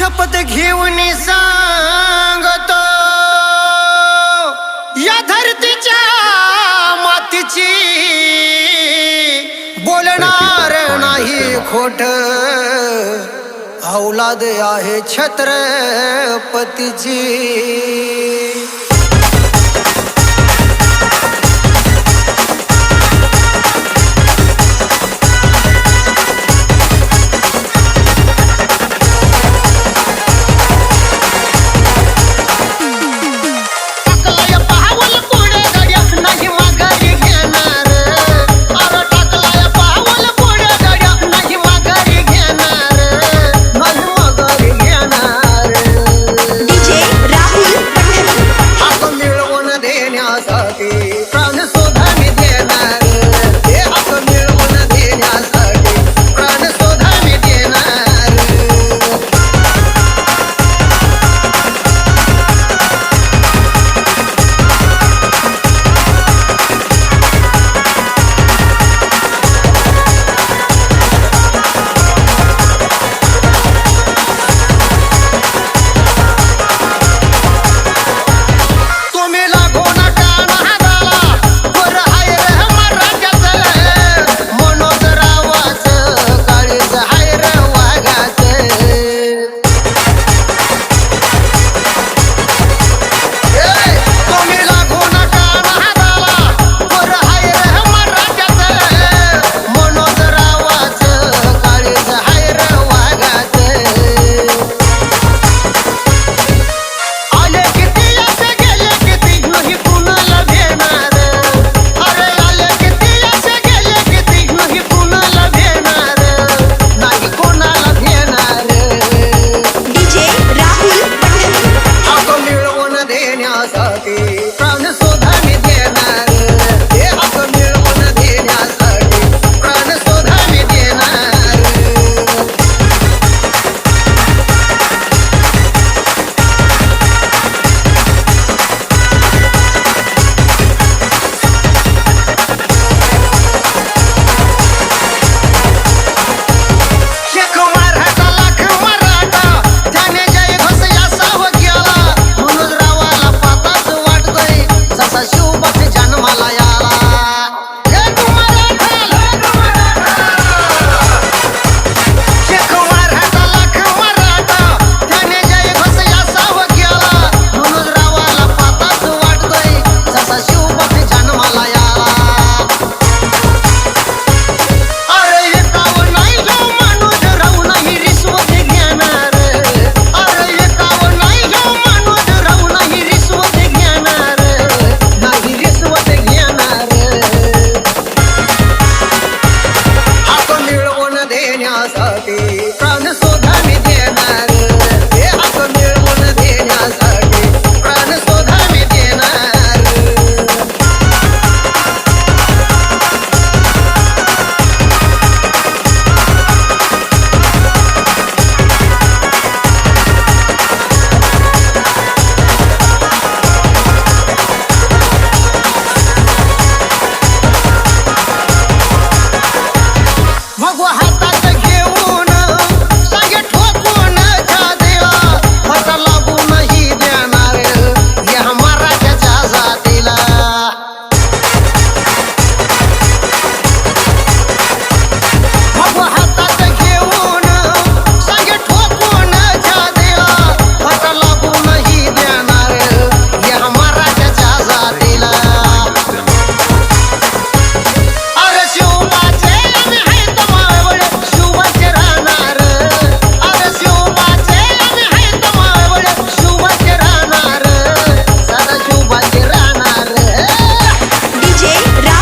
शपथ घेऊन सांगतो या धरतीच्या मातीची बोलणार नाही खोट औलाद आहे छत्रपतीची